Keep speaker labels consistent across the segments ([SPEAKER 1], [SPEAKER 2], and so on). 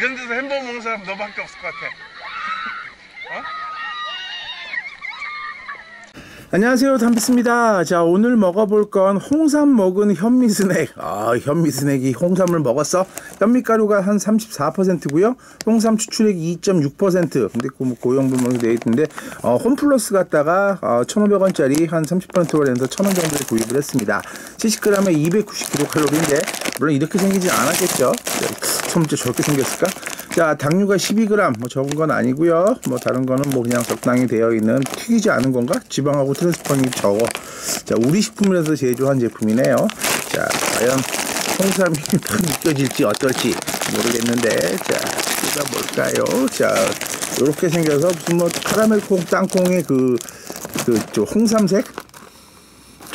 [SPEAKER 1] 이런 데서 햄버거 먹는 사람 너밖에 없을 것 같아. 어?
[SPEAKER 2] 안녕하세요. 담비스입니다. 자 오늘 먹어볼 건 홍삼 먹은 현미스낵. 아 현미스낵이 홍삼을 먹었어? 현미가루가 한 34%고요. 홍삼 추출액이 2.6% 근데 그뭐 고용분명히 되어 있는데 어, 홈플러스 갖다가 어, 1,500원짜리 한 30%로 해서 1,000원 정도에 구입을 했습니다. 70g에 290kcal인데 물론 이렇게 생기진 않았겠죠? 처음부터 저렇게 생겼을까 자 당류가 12g 뭐 적은 건 아니고요. 뭐 다른 거는 뭐 그냥 적당히 되어 있는 튀기지 않은 건가? 지방하고 트랜스펀이 적어. 자 우리 식품에서 제조한 제품이네요. 자 과연 홍삼이 느껴질지 어떨지 모르겠는데 자 이가 뭘까요? 자 이렇게 생겨서 무슨 뭐 카라멜 콩 땅콩의 그그 홍삼색?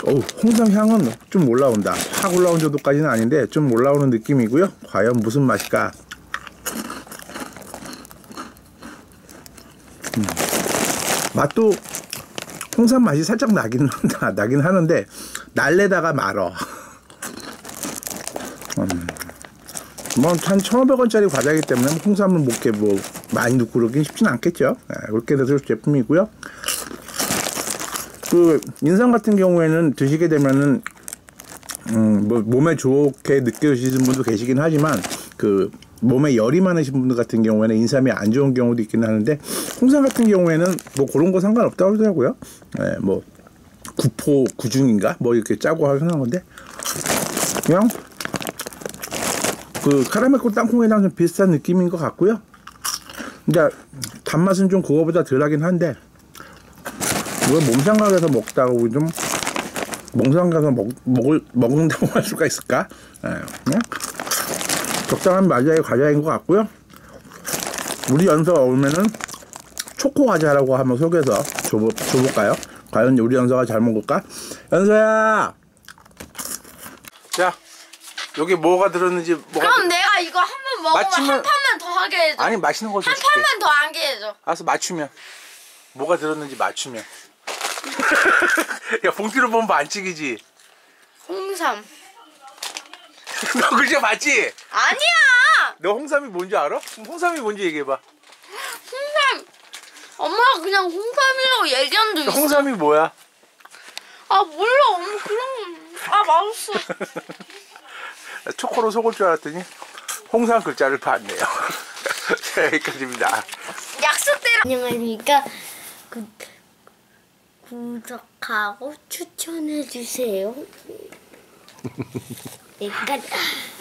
[SPEAKER 2] 어우, 홍삼 향은 좀 올라온다. 확 올라온 정도까지는 아닌데 좀 올라오는 느낌이고요. 과연 무슨 맛일까? 음. 맛도 홍삼 맛이 살짝 나긴 한다. 나긴 하는데 날래다가 말어. 음. 뭐한 1,500원짜리 과자이기 때문에 홍삼을 뭐 이렇게 뭐 많이 넣고 그러긴 쉽진 않겠죠. 네, 그렇게 돼서 제품이고요. 그 인삼 같은 경우에는 드시게 되면은 음, 뭐 몸에 좋게 느껴지시는 분도 계시긴 하지만 그 몸에 열이 많으신 분들 같은 경우에는 인삼이 안 좋은 경우도 있긴 하는데 홍삼 같은 경우에는 뭐 그런 거 상관없다고 하더라고요. 예, 뭐 구포 구중인가 뭐 이렇게 짜고 하는 건데 그냥 그 카라멜꽃 땅콩이랑 좀 비슷한 느낌인 것 같고요. 근데 단맛은 좀 그거보다 덜하긴 한데 이걸 몸상 가서 먹다가 좀 몸상 가서 먹, 먹을, 먹는다고 할 수가 있을까? 예, 그냥 적당한 맛의 과자인 것 같고요. 우리 연서가 오면은 초코 과자라고 한번 속여서 줘보, 줘볼까요? 과연 우리 연서가 잘 먹을까? 연서야! 자, 여기 뭐가 들었는지 뭐가
[SPEAKER 3] 그럼 내가 이거 한 번 먹으면
[SPEAKER 2] 맞추면-
[SPEAKER 3] 한 판만 더 하게 해줘.
[SPEAKER 2] 아니 맛있는 거
[SPEAKER 3] 한
[SPEAKER 2] 줄게.
[SPEAKER 3] 판만 더 하게 해줘.
[SPEAKER 2] 알았어 맞추면 뭐가 들었는지 맞추면 야 봉투를 보면 반칙이지
[SPEAKER 3] 홍삼.
[SPEAKER 2] 너 그저 맞지?
[SPEAKER 3] 아니야.
[SPEAKER 2] 너 홍삼이 뭔지 알아? 홍삼이 뭔지 얘기해봐
[SPEAKER 3] 홍삼. 엄마가 그냥 홍삼이라고 얘기한 적 있어.
[SPEAKER 2] 홍삼이 뭐야?
[SPEAKER 3] 아 몰라. 엄마 그런. 아 맛있어.
[SPEAKER 2] 초코로 속을 줄 알았더니 홍삼 글자를 봤네요 자, 여기까지입니다
[SPEAKER 3] 약속대로. 안녕하십니까. 구, 구독하고 추천해 주세요. 여기까지.